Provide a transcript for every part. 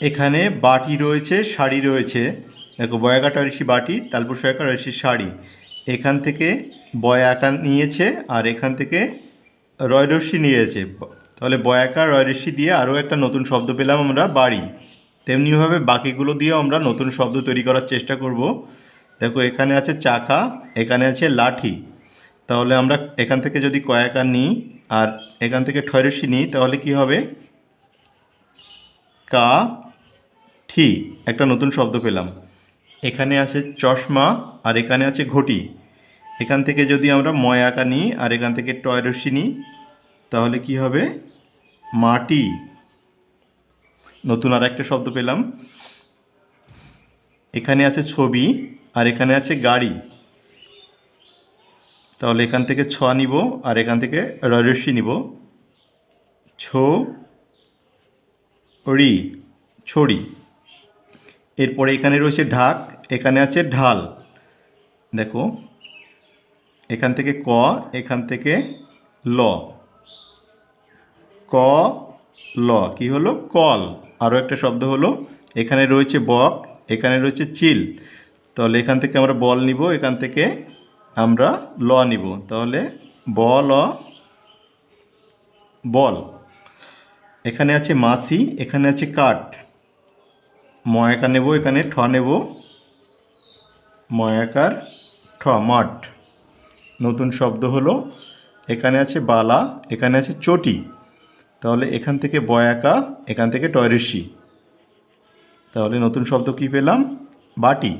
এখানে বাটি রয়েছে, শাড়ি রয়েছে। দেখো বয়াকা টয়রিসি বাটি, তালপুর সয়াকা টয়রিসি শাড়ি। এখান থেকে বয়াকা নিয়েছে আর এখান থেকে রয়রস্যি নিয়েছে। তাহলে বয়াকা রয়রস্যি দিয়ে আরও একটা নতুন শব্দ পেলাম আমরা, বাড়ি। তেমনিভাবে বাকিগুলো দিয়েও আমরা নতুন শব্দ তৈরি করার চেষ্টা করব। দেখো, এখানে আছে চাকা, এখানে আছে লাঠি। তাহলে আমরা এখান থেকে যদি কয়াকা নিই আর এখান থেকে ঠয়রসি নিই, তাহলে কি হবে? কা ঠি একটা নতুন শব্দ পেলাম। এখানে আছে চশমা আর এখানে আছে ঘটি। এখান থেকে যদি আমরা ময় আঁকা নিই আর এখান থেকে টয়রসি নিই, তাহলে কি হবে? মাটি। নতুন আর একটা শব্দ পেলাম। এখানে আছে ছবি আর এখানে আছে গাড়ি। তাহলে এখান থেকে ছ নিব আর এখান থেকে রয়রস্যি নিব। ছো, রি, ছড়ি। এরপরে এখানে রয়েছে ঢাক, এখানে আছে ঢাল। দেখো, এখান থেকে ক, এখান থেকে ল। ক, ল, কি হলো? কল। আরও একটা শব্দ হলো। এখানে রয়েছে বক, এখানে রয়েছে চিল। তাহলে এখান থেকে আমরা বল নিব, এখান থেকে আমরা ল নিব। তাহলে ব ল বল। এখানে আছে মাসি এখানে আছে কাঠ। ময়াকা নেব এখানে ঠ নেব। ময়াকার ঠ, মাঠ। নতুন শব্দ হলো। এখানে আছে বালা, এখানে আছে চটি। তাহলে এখান থেকে বয়াকা এখান থেকে টয়রেসি তাহলে নতুন শব্দ কি পেলাম? বাটি।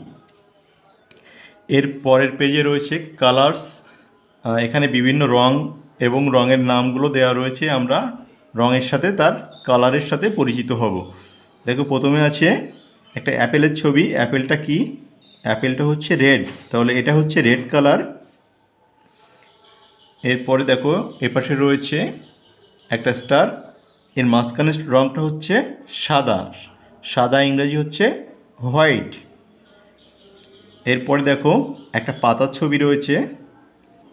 এর পরের পেজে রয়েছে কালার্স এখানে বিভিন্ন রং এবং রঙের নামগুলো দেওয়া রয়েছে। আমরা রঙের সাথে তার কালারের সাথে পরিচিত হব। দেখো প্রথমে আছে একটা অ্যাপেলের ছবি, অ্যাপেলটা কি? অ্যাপেলটা হচ্ছে রেড। তাহলে এটা হচ্ছে রেড কালার। এরপরে দেখো, এপাশে রয়েছে একটা স্টার। এর মাঝখানের রঙটা হচ্ছে সাদা। সাদা ইংরেজি হচ্ছে হোয়াইট। এরপরে দেখো, একটা পাতার ছবি রয়েছে।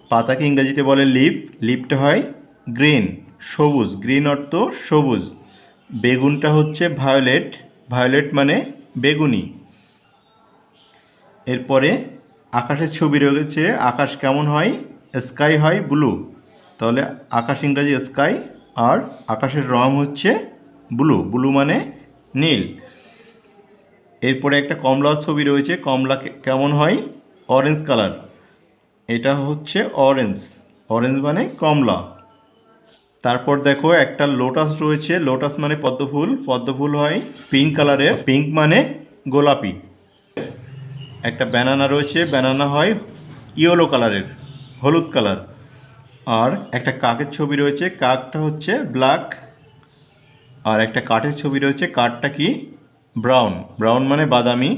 পাতাকে ইংরেজিতে বলে লিপ লিপটা হয় গ্রিন, সবুজ। গ্রিন অর্থ সবুজ। বেগুনটা হচ্ছে ভায়োলেট ভায়োলেট মানে বেগুনি। এরপরে আকাশের ছবি রয়েছে, আকাশ কেমন হয়? স্কাই হয় ব্লু তাহলে আকাশ ইংরাজি স্কাই আর আকাশের রং হচ্ছে ব্লু ব্লু মানে নীল। এরপরে একটা কমলার ছবি রয়েছে, কমলা কেমন হয়? অরেঞ্জ কালার এটা হচ্ছে অরেঞ্জ অরেঞ্জ মানে কমলা। তারপর দেখো একটা লোটাস রয়েছে লোটাস মানে পদ্মফুল পদ্মফুল হয় পিঙ্ক কালারের পিঙ্ক মানে গোলাপি। একটা ব্যানানা রয়েছে ব্যানানা হয় ইয়েলো কালারের হলুদ কালার আর একটা কাকের ছবি রয়েছে, কাকটা হচ্ছে ব্ল্যাক আর একটা কাঠের ছবি রয়েছে, কাঠটা কি? ব্রাউন ব্রাউন মানে বাদামি।